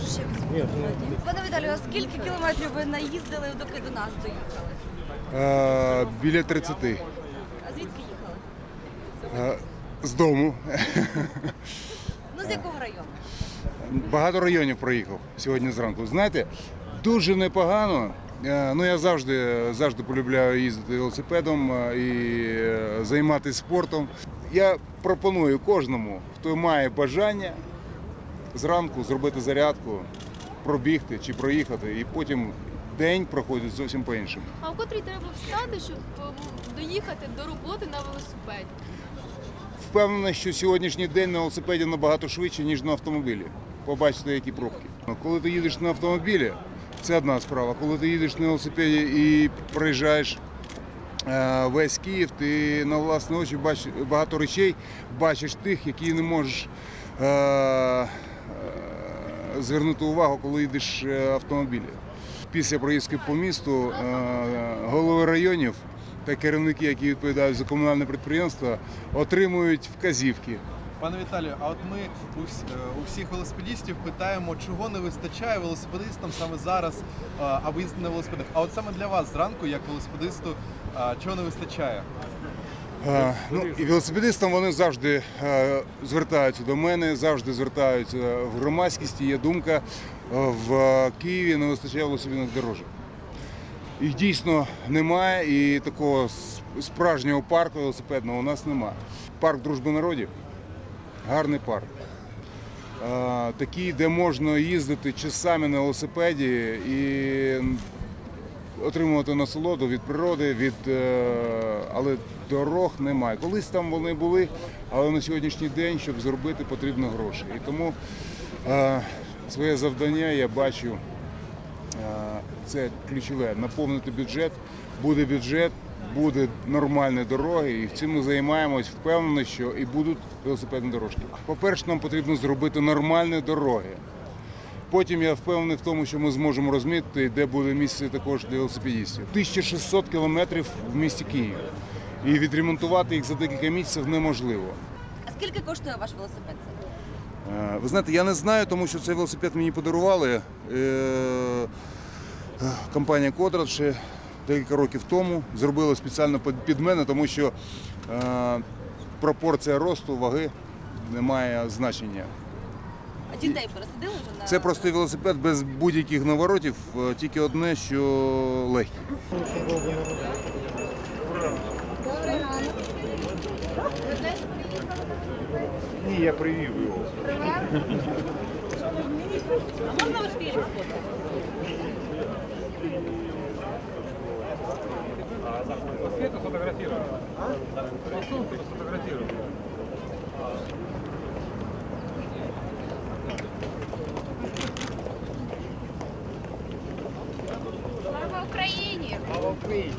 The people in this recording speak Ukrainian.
Можеш якось Пане Віталію, а скільки кілометрів ви наїздили, доки до нас доїхали? Е, біля 30. А звідки їхали? Е, з дому. Ну з якого району? Багато районів проїхав сьогодні зранку. Знаєте, дуже непогано. Е, Ну, я завжди, завжди полюбляю їздити велосипедом і займатися спортом. Я пропоную кожному, хто має бажання зранку зробити зарядку, пробігти чи проїхати, і потім день проходить зовсім по-іншому. А в котрій треба встати, щоб е, доїхати до роботи на велосипеді? Впевнений, що сьогоднішній день на велосипеді набагато швидше, ніж на автомобілі. Побачите, які пробки. Коли ти їдеш на автомобілі, це одна справа. Коли ти їдеш на велосипеді і проїжджаєш е, весь Київ, ти на власні очі бачиш багато речей, бачиш тих, які не можеш е, звернути увагу, коли їдеш е, автомобілі. Після проїздки по місту е, голови районів та керівники, які відповідають за комунальне підприємство, отримують вказівки. Пане Віталію, а от ми у, е, всіх велосипедистів питаємо, чого не вистачає велосипедистам саме зараз, аби їздити на велосипедах. А от саме для вас зранку, як велосипедисту, чого не вистачає? Е, Ну, і велосипедистам вони завжди е, звертаються до мене, завжди звертаються в громадськість. Є думка, е, в Києві не вистачає велосипедних дорожок. Їх дійсно немає, і такого справжнього парку велосипедного у нас немає. Парк дружби народів гарний парк. Такий, де можна їздити часами на велосипеді і отримувати насолоду від природи, від, е, але дорог немає. Колись там вони були, але на сьогоднішній день, щоб зробити, потрібно гроші. І тому е, своє завдання я бачу, е, це ключове, наповнити бюджет, буде бюджет, буде нормальні дороги, і цим ми займаємось впевнено, що і будуть велосипедні дорожки. По-перше, нам потрібно зробити нормальні дороги. Потім я впевнений в тому, що ми зможемо розмітити, де буде місце також для велосипедистів. 1600 кілометрів в місті Київ. І відремонтувати їх за декілька місяців неможливо. А скільки коштує ваш велосипед? Е, Ви знаєте, я не знаю, тому що цей велосипед мені подарували е, е, компанія Кодрат ще декілька років тому. Зробила спеціально під- під мене, тому що е, пропорція росту, ваги не має значення. А дітей пересадили вже на Це простий велосипед без будь-яких наворотів, е, тільки одне, що легкий. Ні, я привів його. А можна ваш фільм сфоткати? Сфотографировал. По сумку сфотографировал. Слава Україні!